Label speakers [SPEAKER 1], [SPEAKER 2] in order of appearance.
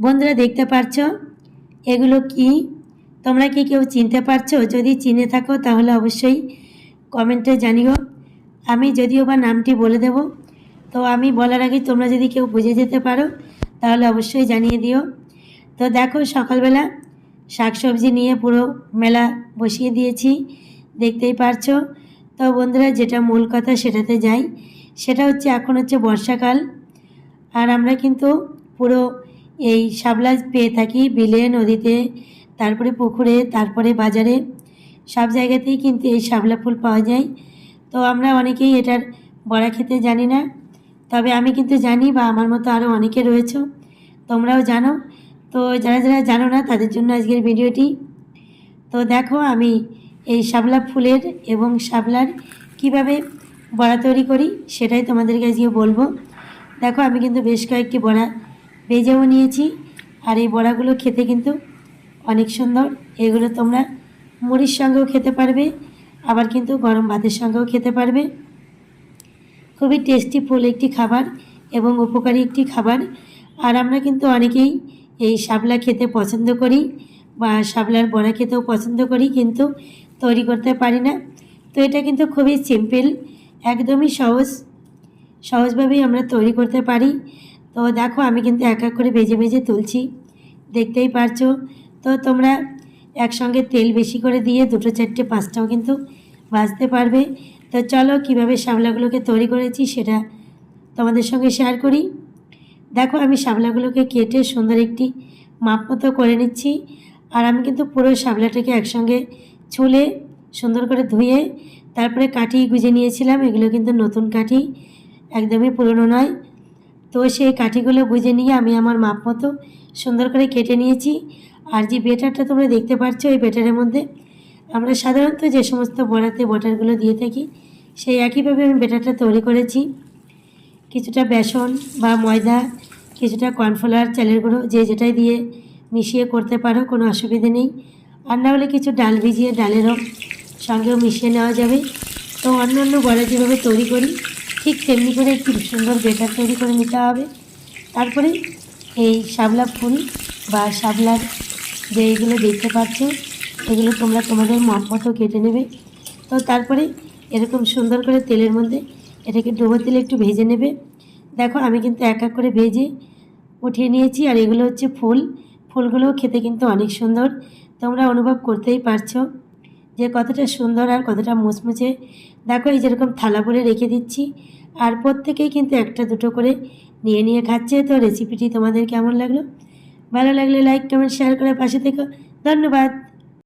[SPEAKER 1] বন্ধুরা দেখতে পাচ্ছ এগুলো কি? তোমরা কি কেউ চিনতে পারছ? যদি চিনে থাকো তাহলে অবশ্যই কমেন্টে জানিও। আমি যদিও বা নামটি বলে দেব, তো আমি বলার আগে তোমরা যদি কেউ বুঝে যেতে পারো, তাহলে অবশ্যই জানিয়ে দিও। তো দেখো, সকালবেলা শাকসবজি নিয়ে পুরো মেলা বসিয়ে দিয়েছি, দেখতেই পারছ। তো বন্ধুরা, যেটা মূল কথা সেটাতে যাই। সেটা হচ্ছে, এখন হচ্ছে বর্ষাকাল, আর আমরা কিন্তু পুরো এই শাপলা পেয়ে থাকি বিলে, নদীতে, তারপরে পুকুরে, তারপরে বাজারে। সব জায়গাতেই কিন্তু এই শাপলা ফুল পাওয়া যায়। তো আমরা অনেকেই এটার বড়া খেতে জানি না। তবে আমি কিন্তু জানি বা আমার মতো আরও অনেকে রয়েছে। তোমরাও জানো। তো যারা যারা জানো না, তাদের জন্য আজকের ভিডিওটি। তো দেখো আমি এই শাপলা ফুলের এবং শাপলার কীভাবে বড়া তৈরি করি, সেটাই তোমাদেরকে আজকে বলব। দেখো আমি কিন্তু বেশ কয়েকটি বড়া ভেজেও নিয়েছি। আর এই বড়াগুলো খেতে কিন্তু অনেক সুন্দর। এগুলো তোমরা মুড়ির সঙ্গেও খেতে পারবে, আবার কিন্তু গরম ভাতের সঙ্গেও খেতে পারবে। খুবই টেস্টি ফুল একটি খাবার এবং উপকারী একটি খাবার। আর আমরা কিন্তু অনেকেই এই শাপলা খেতে পছন্দ করি বা শাপলার বড়া খেতেও পছন্দ করি, কিন্তু তৈরি করতে পারি না। তো এটা কিন্তু খুবই সিম্পল একদমই সহজ, সহজভাবেই আমরা তৈরি করতে পারি। তো দেখো, আমি কিন্তু এক এক করে ভেজে ভেজে তুলছি। দেখতেই পারছ? তো তোমরা একসঙ্গে তেল বেশি করে দিয়ে দুটো চারটে পাঁচটাও কিন্তু ভাজতে পারবে। তো চলো, কীভাবে শাপলাগুলোকে তৈরি করেছি সেটা তোমাদের সঙ্গে শেয়ার করি। দেখো, আমি শাপলাগুলোকে কেটে সুন্দর একটি মাপ মতো করে নিচ্ছি। আর আমি কিন্তু পুরো শাপলাটাকে একসঙ্গে ছুলে সুন্দর করে ধুয়ে তারপরে কাঠি গুজে নিয়েছিলাম। এগুলো কিন্তু নতুন কাঠি, একদমই পুরনো নয়। তো সেই কাঠিগুলো গুজে নিয়ে আমি আমার মাপ মতো সুন্দর করে কেটে নিয়েছি। আর যে বেটারটা তোমরা দেখতে পাচ্ছ এই বেটারের মধ্যে আমরা সাধারণত যে সমস্ত বড়াতে বটারগুলো দিয়ে থাকি, সেই একইভাবে আমি বেটারটা তৈরি করেছি। কিছুটা বেসন বা ময়দা, কিছুটা কর্নফ্লাওয়ার, চালের গুঁড়ো, যে যেটাই দিয়ে মিশিয়ে করতে পারো, কোনো অসুবিধে নেই। আর না হলে কিছু ডাল ভিজিয়ে ডালেরও সঙ্গেও মিশিয়ে নেওয়া যাবে। তো অন্য অন্য বড়া যেভাবে তৈরি করি ঠিক তেমনি করে একটি সুন্দর বেটার তৈরি করে নিতে হবে। তারপরে এই শাপলা ফুল বা শাপলার যে এইগুলো দেখতে পাচ্ছ, এগুলো তোমরা তোমাদের মাপ মতো কেটে নেবে। তো তারপরে এরকম সুন্দর করে তেলের মধ্যে এটাকে ডুবো তেলে একটু ভেজে নেবে। দেখো আমি কিন্তু এক এক করে ভেজে উঠিয়ে নিয়েছি আর এগুলো হচ্ছে ফুল। ফুলগুলোও খেতে কিন্তু অনেক সুন্দর। তোমরা অনুভব করতেই পারছ। যে কতটা সুন্দর আর কতটা মুচমুচে। দেখো এই যেরকম থালা করে রেখে দিচ্ছি। আর প্রত্যেকেই কিন্তু একটা দুটো করে নিয়ে নিয়ে খাচ্ছে। তো রেসিপিটি তোমাদের কেমন লাগল? ভালো লাগলে লাইক কমেন্ট শেয়ার করে পাশে থেকে। ধন্যবাদ।